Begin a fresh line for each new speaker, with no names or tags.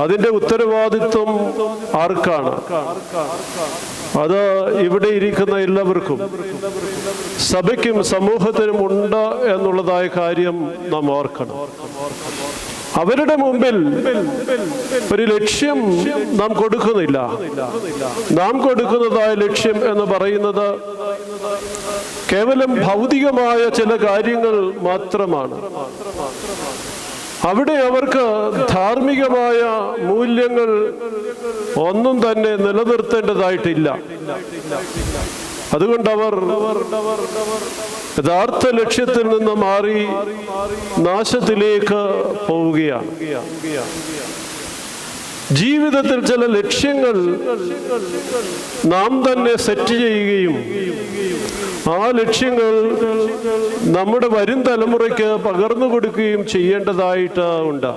അതിന്റെ ഉത്തരവാദിത്വം ആർക്കാണ്? അത് ഇവിടെ ഇരിക്കുന്ന എല്ലാവർക്കും. സഭയ്ക്കും സമൂഹത്തിനും ഉണ്ട് എന്നുള്ളതായ കാര്യം നാം ഓർക്കണം. അവരുടെ മുമ്പിൽ ഒരു ലക്ഷ്യം നാം കൊടുക്കുന്നില്ല. നാം കൊടുക്കുന്നതായ ലക്ഷ്യം എന്ന് പറയുന്നത് കേവലം ഭൗതികമായ ചില കാര്യങ്ങൾ മാത്രമാണ്. അവിടെ അവർക്ക് ധാർമ്മികമായ മൂല്യങ്ങൾ ഒന്നും തന്നെ നിലനിർത്തേണ്ടതായിട്ടില്ല. അതുകൊണ്ട് അവർ യഥാർത്ഥ ലക്ഷ്യത്തിൽ നിന്ന് മാറി നാശത്തിലേക്ക് പോവുകയാണ്. ജീവിതത്തിൽ ചില ലക്ഷ്യങ്ങൾ നാം തന്നെ സെറ്റ് ചെയ്യുകയും ആ ലക്ഷ്യങ്ങൾ നമ്മുടെ വരും തലമുറയ്ക്ക് പകർന്നു കൊടുക്കുകയും ചെയ്യേണ്ടതായിട്ട് ഉണ്ട്